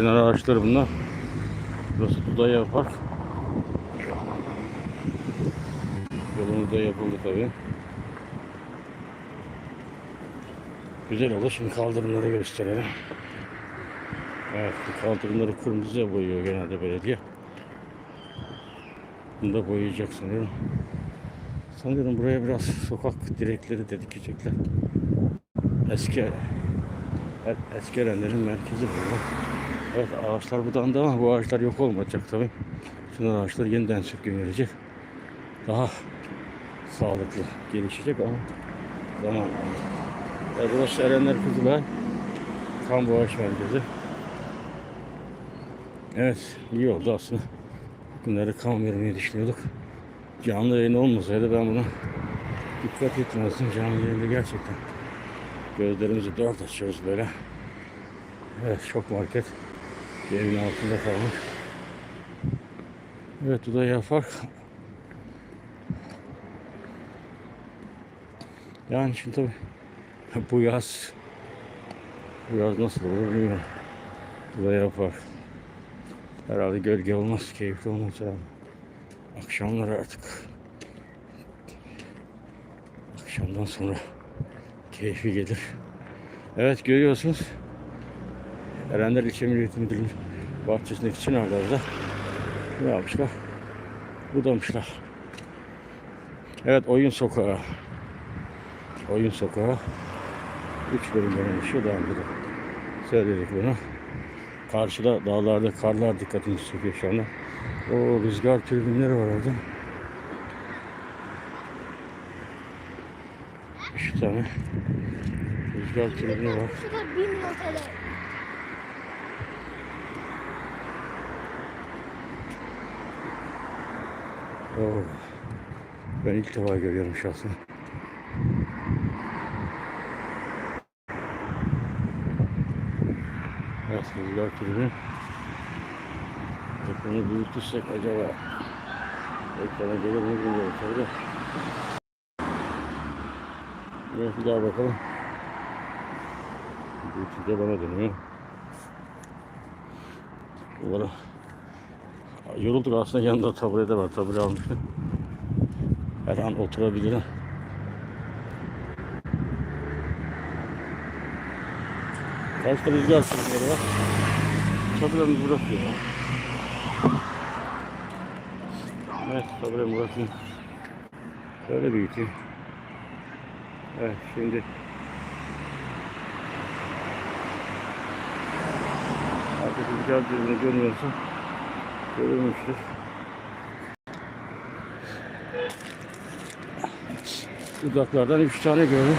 Çınar ağaçları bunlar. Burası Dudaya Park. Yolumuz da yapıldı tabi. Güzel oldu. Şimdi kaldırımları gösterelim. Evet, kaldırımları kırmızıya boyuyor genelde belediye. Bunu da boyayacak sanıyorum. Sanıyorum buraya biraz sokak direkleri de dikecekler. Eski eski Erenler'in merkezi burada. Evet ağaçlar budandı ama bu ağaçlar yok olmayacak tabi. Şunlar ağaçlar yeniden sökülecek. Daha sağlıklı gelişecek ama zaman. Evet, burası Erenler Kızılay. Kan Boğaç Merkezi. Evet iyi oldu aslında. Günleri kan vermeyi düşünüyorduk. Canlı yayın olmasaydı ben buna dikkat etmezdim. Canlı yayında gerçekten gözlerimizi dört açıyoruz böyle. Evet çok market bir altında kalmış. Evet bu da yapar. Yani şimdi tabi bu yaz bu yaz nasıl olur bilmiyorum. Bu da yapar. Herhalde gölge olmaz, keyifli olmaz herhalde. Akşamları artık. Akşamdan sonra keyfi gelir. Evet görüyorsunuz. Erenler İlçe Milli Müdürlüğü bahçesindeki çınarlarda ne yapmışlar? Budamışlar. Evet oyun sokağı. Oyun sokağı. Üç bölümden oluşuyor. Daha önce de söyledik bunu. Karşıda dağlarda karlar dikkatini çekiyor şu anda. O rüzgar türbinleri var orada. Üç tane rüzgar türbini var. Şurada 1 milyon TL. Oo. Ben ilk defa görüyorum şahsen. Evet, rüzgar türbini. Ekranı büyütürsek acaba ekrana gelir mi bilmiyorum tabii de. Evet, bir daha bakalım. Büyütünce bana dönüyor. Umarım Yorulduk aslında yanında tabure de var. Tabure almıştım. Her an oturabilirim. Karşıda rüzgar sürüleri var. Taburemi bırakıyor. Evet taburemi bırakayım. Şöyle büyüteyim. Evet şimdi Artık rüzgar düğümünü görmüyorsun görülmüştür. Uzaklardan üç tane gördüm.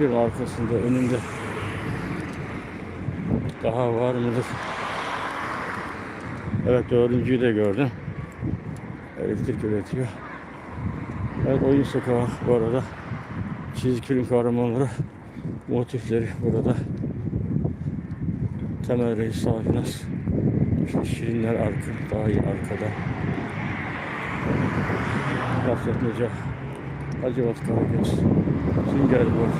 Bir arkasında, önünde. Daha var mıdır? Evet dördüncüyü de gördüm. Elektrik üretiyor. Evet oyun sokağı bu arada. Çizgi film kahramanları motifleri burada. Temel Reis Safinas. Şirinler arka, daha iyi arkada. Neca, Hacivat Karagöz, Sünger Bob,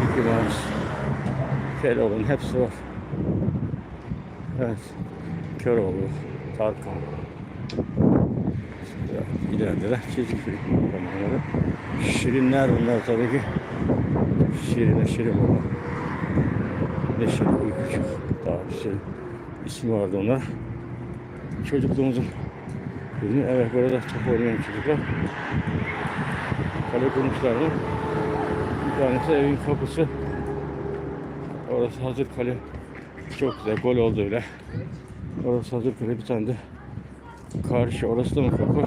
Mickey Mouse, Keloğlan hepsi var. Evet, Köroğlu, Tarkan. İleride de çizgi film kahramanları. Şirinler bunlar tabii ki. Şirine Şirin baba. Neşeli Uykucu. Daha bir şey ismi vardı ona. Çocukluğumuzun ürünü. Evet burada top oynayan çocuklar. Kale kurmuşlar mı? Bir tanesi evin kapısı. Orası hazır kale. Çok güzel. Gol oldu öyle. Orası hazır kale. Bir tane de karşı. Orası da mı kapı?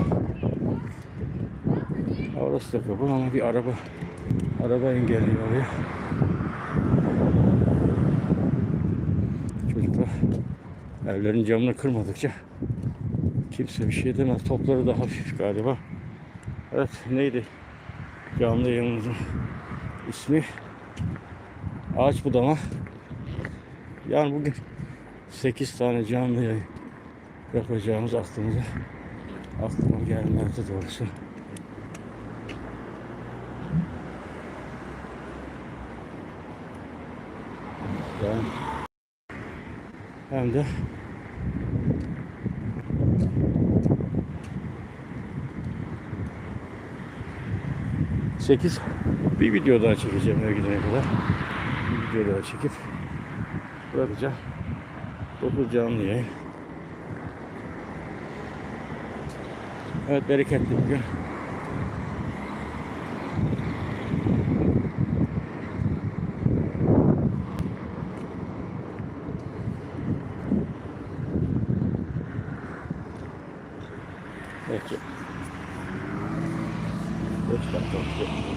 Orası da kapı ama bir araba araba engelliyor oraya. Çocuklar evlerin camını kırmadıkça kimse bir şey demez. Topları da hafif galiba. Evet neydi? Canlı yayınımızın ismi Ağaç Budama. Yani bugün 8 tane canlı yayın yapacağımız aklımıza aklıma gelmezdi doğrusu. Yani hem de Sekiz bir video daha çekeceğim eve gidene kadar. Bir video daha çekip bırakacağım. 9 canlı yayın. Evet bereketli bir. Okay. Jetzt kommt